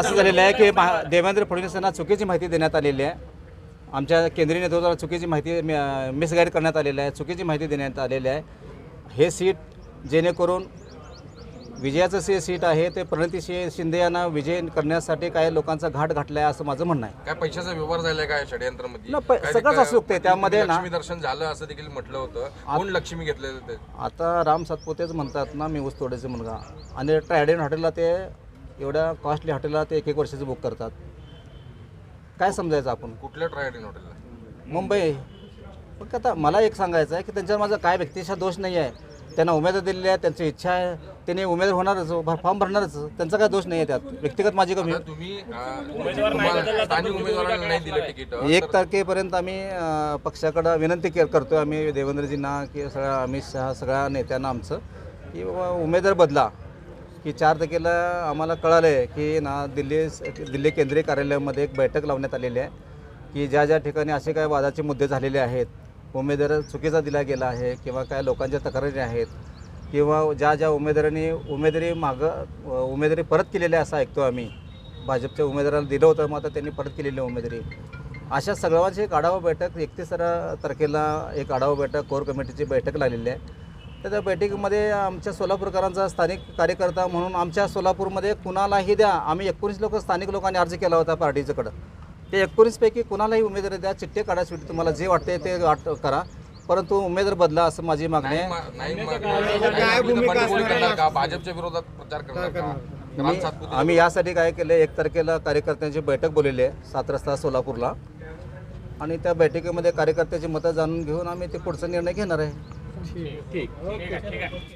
असं झालेलं आहे की महा देवेंद्र फडणवीस यांना चुकीची माहिती देण्यात आलेली आहे. आमच्या केंद्रीय नेतृत्वाला चुकीची माहिती मिसगाईड करण्यात आलेली आहे. चुकीची माहिती देण्यात आलेली आहे. हे सीट जेणेकरून विजयाचं जे सीट आहे ते प्रणिती शिंदे यांना विजय करण्यासाठी काही लोकांचा घाट घातला आहे असं माझं म्हणणं आहे. काय पैशाचा व्यवहार झालाय काय षडयंत्रामध्ये? सगळंच असू शकते. त्यामध्ये ना- दर्शन झालं असं देखील म्हटलं होतं. कोण लक्ष्मी घेतलेलं ते? आता राम सातपुतेच म्हणतात ना मी ऊस तोडायचे मुलगा. आणि ट्रायडेन हॉटेलला ते एवढ्या कॉस्टली हॉटेलला ते एक एक वर्षाचं बुक करतात. काय समजायचं आपण? कुठल्या ट्रायडिन हॉटेलला मुंबई. फक्त आता मला एक सांगायचं आहे की त्यांच्यावर माझा काय व्यक्तिशा दोष नाही आहे. त्यांना उमेदवार दिलेली आहे त्यांची इच्छा आहे. त्यांनी उमेदवार होणारच फॉर्म भरणारच. त्यांचा काय दोष नाही आहे त्यात. व्यक्तिगत माझी कमी आता तुम्ही अं, तुम्हाला स्थानिक उमेदवारांना नाही दिलं तिकीट. एक तारखेपर्यंत आम्ही अ, पक्षाकडं विनंती के करतो आम्ही देवेंद्रजींना की सगळ्या अमित शहा सगळ्या नेत्यांना आमचं की बाबा उमेदवार बदला. की चार तारखेला आम्हाला कळालं आहे की ना दिल्ली दिल्ली केंद्रीय कार्यालयामध्ये एक बैठक लावण्यात आलेली आहे की ज्या ज्या ठिकाणी असे काय वादाचे मुद्दे झालेले आहेत उमेदवार चुकीचा दिला गेला आहे किंवा काय लोकांच्या तक्रारी आहेत किंवा ज्या ज्या उमेदवारांनी उमेदवारी मागं उमेदवारी परत केलेली आहे असं ऐकतो आम्ही. भाजपच्या उमेदवाराला दिलं होतं मग आता त्यांनी परत केलेली आहे उमेदवारी. अशा सगळ्यांची एक आढावा बैठक एकतीस तारखेला एक आढावा बैठक कोर कमिटीची बैठक लागलेली आहे. तर त्या बैठकीमध्ये आमच्या सोलापूरकरांचा स्थानिक कार्यकर्ता म्हणून आमच्या सोलापूरमध्ये कुणालाही द्या आम्ही एकोणीस लोक स्थानिक लोकांनी अर्ज केला होता पार्टीच्याकडं ते एकोणीसपैकी कुणालाही उमेदवारी द्या चिठ्ठे काढा तुम्हाला जे वाटते ते वाट करा. परंतु उमेदवार बदला असं माझी मागणी आहे. भाजपच्या विरोधात प्रचार करणार आम्ही यासाठी काय केलं एक तारखेला कार्यकर्त्यांची बैठक बोललेली आहे सात रस्ता सोलापूरला. आणि त्या बैठकीमध्ये कार्यकर्त्याची मतं जाणून घेऊन आम्ही ते पुढचा निर्णय घेणार आहे. 手が怪我